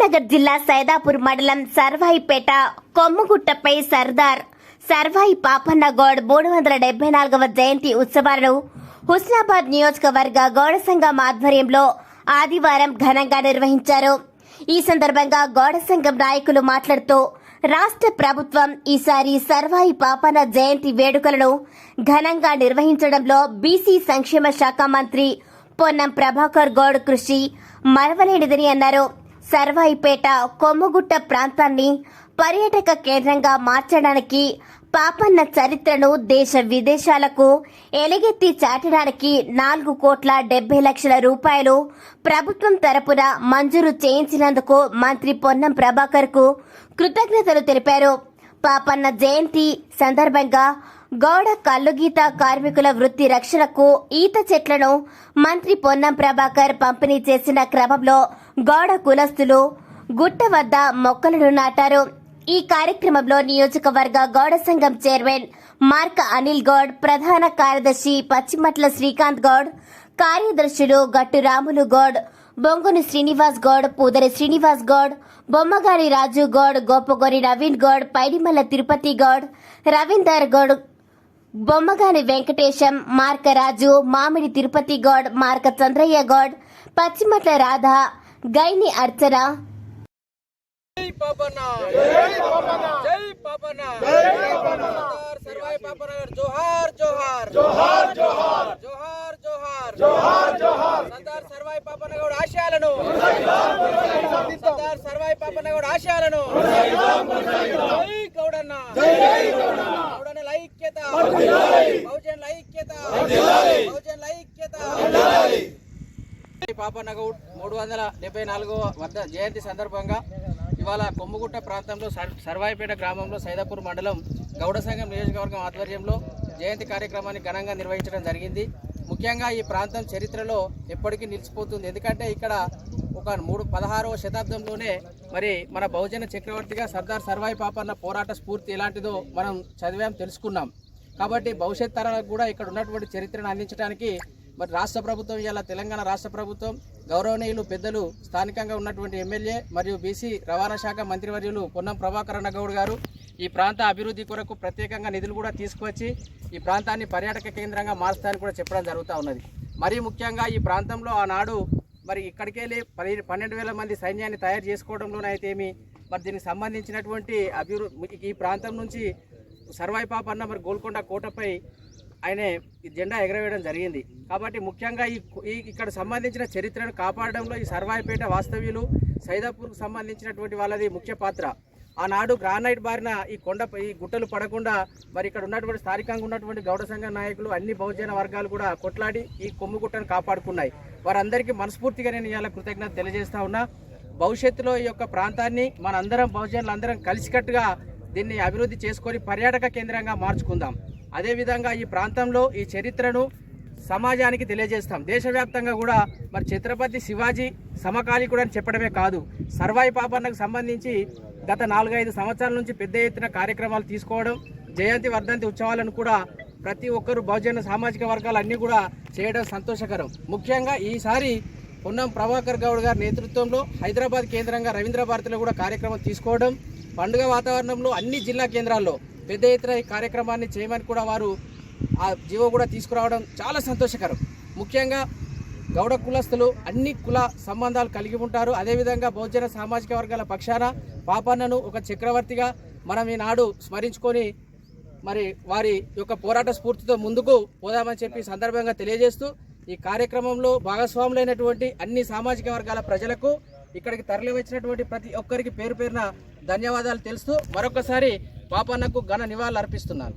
కరీంనగర్ జిల్లా సైదాపూర్ మండలం సర్వాయిపేట కొమ్ముగుట్టపై సర్దార్ సర్వాయి పాపన్న గౌడ్ మూడు వందల డెబ్బై నాలుగవ జయంతి ఉత్సవాలను హుస్నాబాద్ నియోజకవర్గ గౌడ సంఘం ఆధ్వర్యంలో ఆదివారం ఘనంగా నిర్వహించారు. ఈ సందర్భంగా గౌడ సంఘం నాయకులు మాట్లాడుతూ రాష్ట్ర ప్రభుత్వం ఈసారి సర్వాయి పాపన్న జయంతి వేడుకలను ఘనంగా నిర్వహించడంలో బీసీ సంక్షేమ శాఖ మంత్రి పొన్నం ప్రభాకర్ గౌడ్ కృషి మరవలేనిదని అన్నారు. సర్వాయిపేట కొమ్ముగుట్ట ప్రాంతాన్ని పర్యాటక కేంద్రంగా మార్చడానికి పాపన్న చరిత్రను దేశ విదేశాలకు ఎలుగెత్తి చాటడానికి నాలుగు కోట్ల డెబ్బై లక్షల రూపాయలు ప్రభుత్వం తరపున మంజూరు చేయించినందుకు మంత్రి పొన్నం ప్రభాకర్కు కృతజ్ఞతలు తెలిపారు. పాపన్న జయంతి సందర్భంగా గౌడ కల్లుగీత కార్మికుల వృత్తి రక్షణకు ఈత చెట్లను మంత్రి పొన్నం ప్రభాకర్ పంపిణీ చేసిన క్రమంలో గౌడ కులస్తులు గుట్ట వద్ద మొక్కలను నాటారు. ఈ కార్యక్రమంలో నియోజకవర్గ గౌడ సంఘం చైర్మన్ మార్క అనిల్ గౌడ్ ప్రధాన కార్యదర్శి పచ్చిమట్ల శ్రీకాంత్ గౌడ్ కార్యదర్శులు గట్టు రాములు గౌడ్ బొంగుని శ్రీనివాస్ గౌడ్ పూదరి శ్రీనివాస్ గౌడ్ బొమ్మగారి రాజు గౌడ్ గోపగోరి నవీన్ గౌడ్ పైడిమల్ల తిరుపతి గౌడ్ రవీందర్ గౌడ్ బొమ్మగాని వెంకటేశం మార్క రాజు మామిడి తిరుపతి గౌడ్ మార్క చంద్రయ్య గౌడ్ పచ్చిమట్ల రాధ గైని అర్చన. జై పాపన్న. జై పాపన్న. జై పాపన్న. జై పాపన్న. సర్వాయి పాపన్న జోహార్ జోహార్. జోహార్ జోహార్. జోహార్ జోహార్. జోహార్ జోహార్. సర్దార్ సర్వాయి పాపన్న గౌడ్ ఆశయాలను. సర్దార్ సర్వాయి పాపన్న గౌడ్ ఆశయాలను. జై గౌడన్న. జై గౌడన్న. గౌడన్న ఐక్యత బహుజన్ ఐక్యత బహుజన్ ఐక్యత పాపన్న గౌడ్ మూడు వందల డెబ్బై నాలుగో వద్ద జయంతి సందర్భంగా ఇవాళ కొమ్ముగుట్ట ప్రాంతంలో సర్వాయిపేట గ్రామంలో సైదాపూర్ మండలం గౌడ సంఘం నియోజకవర్గం ఆధ్వర్యంలో జయంతి కార్యక్రమాన్ని ఘనంగా నిర్వహించడం జరిగింది. ముఖ్యంగా ఈ ప్రాంతం చరిత్రలో ఎప్పటికీ నిలిచిపోతుంది. ఎందుకంటే ఇక్కడ ఒక మూడు పదహారవ శతాబ్దంలోనే మరి మన బహుజన చక్రవర్తిగా సర్దార్ సర్వాయి పాపన్న పోరాట స్ఫూర్తి ఎలాంటిదో మనం చదివాం తెలుసుకున్నాం. కాబట్టి భవిష్యత్ తరాలకు కూడా ఇక్కడ ఉన్నటువంటి చరిత్రను అందించడానికి మరి రాష్ట్ర ప్రభుత్వం ఇలా తెలంగాణ రాష్ట్ర ప్రభుత్వం గౌరవనీయులు పెద్దలు స్థానికంగా ఉన్నటువంటి ఎమ్మెల్యే మరియు బీసీ రవాణా శాఖ మంత్రివర్యులు పొన్నం ప్రభాకర్ గౌడ్ గారు ఈ ప్రాంత అభివృద్ధి కొరకు ప్రత్యేకంగా నిధులు కూడా తీసుకువచ్చి ఈ ప్రాంతాన్ని పర్యాటక కేంద్రంగా మార్చడానికి కూడా చెప్పడం జరుగుతూ ఉన్నది. మరీ ముఖ్యంగా ఈ ప్రాంతంలో ఆనాడు మరి ఇక్కడికెళ్ళి పది పన్నెండు వేల మంది సైన్యాన్ని తయారు చేసుకోవడంలోనైతేమి మరి దీనికి సంబంధించినటువంటి అభివృద్ధి ఈ ప్రాంతం నుంచి సర్వాయి పాప అన్న మరి గోల్కొండ కోటపై ఆయన ఈ జెండా ఎగరవేయడం జరిగింది. కాబట్టి ముఖ్యంగా ఈ ఈ ఇక్కడ సంబంధించిన చరిత్రను కాపాడడంలో ఈ సర్వాయిపేట వాస్తవ్యులు సైదాపూర్కు సంబంధించినటువంటి వాళ్ళది ముఖ్య పాత్ర. ఆనాడు గ్రానైట్ బారిన ఈ కొండ ఈ గుట్టలు పడకుండా మరి ఇక్కడ ఉన్నటువంటి స్థానికంగా ఉన్నటువంటి గౌడ సంఘ నాయకులు అన్ని బహుజన వర్గాలు కూడా కొట్లాడి ఈ కొమ్ము గుట్టను కాపాడుకున్నాయి. వారందరికీ మనస్ఫూర్తిగా నేను ఇవాళ కృతజ్ఞత తెలియజేస్తా ఉన్నా. భవిష్యత్తులో ఈ యొక్క ప్రాంతాన్ని మనందరం బహుజనులు అందరం కలిసికట్టుగా దీన్ని అభివృద్ధి చేసుకొని పర్యాటక కేంద్రంగా మార్చుకుందాం. అదేవిధంగా ఈ ప్రాంతంలో ఈ చరిత్రను సమాజానికి తెలియజేస్తాం. దేశవ్యాప్తంగా కూడా మరి ఛత్రపతి శివాజీ సమకాలీకుడు అని చెప్పడమే కాదు సర్వాయి పాపన్నకు సంబంధించి గత నాలుగైదు సంవత్సరాల నుంచి పెద్ద ఎత్తున కార్యక్రమాలు తీసుకోవడం జయంతి వర్ధంతి ఉత్సవాలను కూడా ప్రతి ఒక్కరు బహుజన సామాజిక వర్గాలు అన్నీ కూడా చేయడం సంతోషకరం. ముఖ్యంగా ఈసారి పొన్నం ప్రభాకర్ గౌడ్ గారి నేతృత్వంలో హైదరాబాద్ కేంద్రంగా రవీంద్ర భారతిలో కూడా కార్యక్రమం తీసుకోవడం పండుగ వాతావరణంలో అన్ని జిల్లా కేంద్రాల్లో పెద్ద ఎత్తున ఈ కార్యక్రమాన్ని చేయమని కూడా వారు ఆ జీవో కూడా తీసుకురావడం చాలా సంతోషకరం. ముఖ్యంగా గౌడ కులస్తులు అన్ని కుల సంబంధాలు కలిగి ఉంటారు. అదేవిధంగా బహుజన సామాజిక వర్గాల పక్షాన పాపన్నను ఒక చక్రవర్తిగా మనం ఈనాడు స్మరించుకొని మరి వారి యొక్క పోరాట స్ఫూర్తితో ముందుకు పోదామని చెప్పి సందర్భంగా తెలియజేస్తూ ఈ కార్యక్రమంలో భాగస్వాములైనటువంటి అన్ని సామాజిక వర్గాల ప్రజలకు ఇక్కడికి తరలి వచ్చినటువంటి ప్రతి ఒక్కరికి పేరు పేరున ధన్యవాదాలు తెలుస్తూ మరొకసారి పాపన్నకు ఘన నివాళులు అర్పిస్తున్నాను.